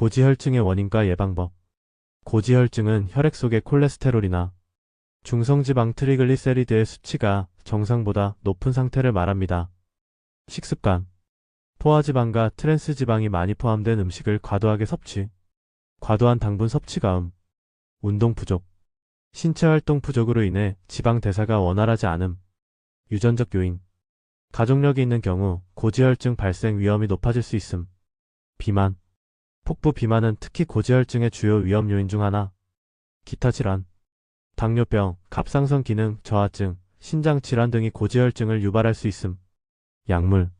고지혈증의 원인과 예방법. 고지혈증은 혈액 속의 콜레스테롤이나 중성지방 트리글리세리드의 수치가 정상보다 높은 상태를 말합니다. 식습관. 포화지방과 트랜스지방이 많이 포함된 음식을 과도하게 섭취. 과도한 당분 섭취가음. 운동 부족. 신체 활동 부족으로 인해 지방 대사가 원활하지 않음. 유전적 요인. 가족력이 있는 경우 고지혈증 발생 위험이 높아질 수 있음. 비만. 폭부 비만은 특히 고지혈증의 주요 위험 요인 중 하나. 기타 질환. 당뇨병, 갑상선 기능 저하증, 신장 질환 등이 고지혈증을 유발할 수 있음. 약물.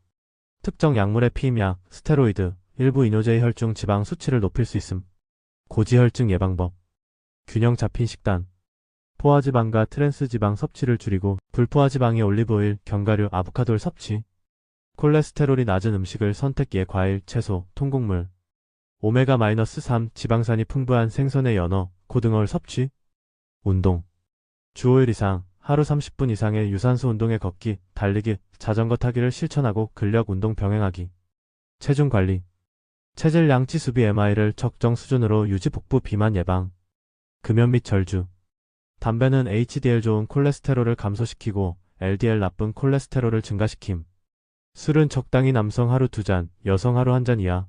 특정 약물의 피임약, 스테로이드, 일부 이뇨제의 혈중 지방 수치를 높일 수 있음. 고지혈증 예방법. 균형 잡힌 식단. 포화지방과 트랜스지방 섭취를 줄이고 불포화지방의 올리브오일, 견과류, 아보카도를 섭취. 콜레스테롤이 낮은 음식을 선택기에 과일, 채소, 통곡물. 오메가-3 지방산이 풍부한 생선의 연어, 고등어를 섭취. 운동. 주 5일 이상, 하루 30분 이상의 유산소 운동에 걷기, 달리기, 자전거 타기를 실천하고 근력 운동 병행하기. 체중 관리. 체질 양치 수비 MI를 적정 수준으로 유지 복부 비만 예방. 금연 및 절주. 담배는 HDL 좋은 콜레스테롤을 감소시키고 LDL 나쁜 콜레스테롤을 증가시킴. 술은 적당히 남성 하루 2잔, 여성 하루 1잔 이하.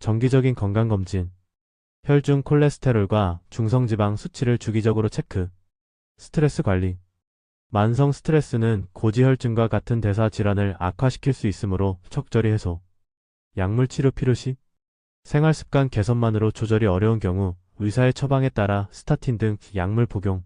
정기적인 건강검진. 혈중 콜레스테롤과 중성지방 수치를 주기적으로 체크. 스트레스 관리. 만성 스트레스는 고지혈증과 같은 대사 질환을 악화시킬 수 있으므로 적절히 해소. 약물 치료 필요 시 생활 습관 개선만으로 조절이 어려운 경우 의사의 처방에 따라 스타틴 등 약물 복용.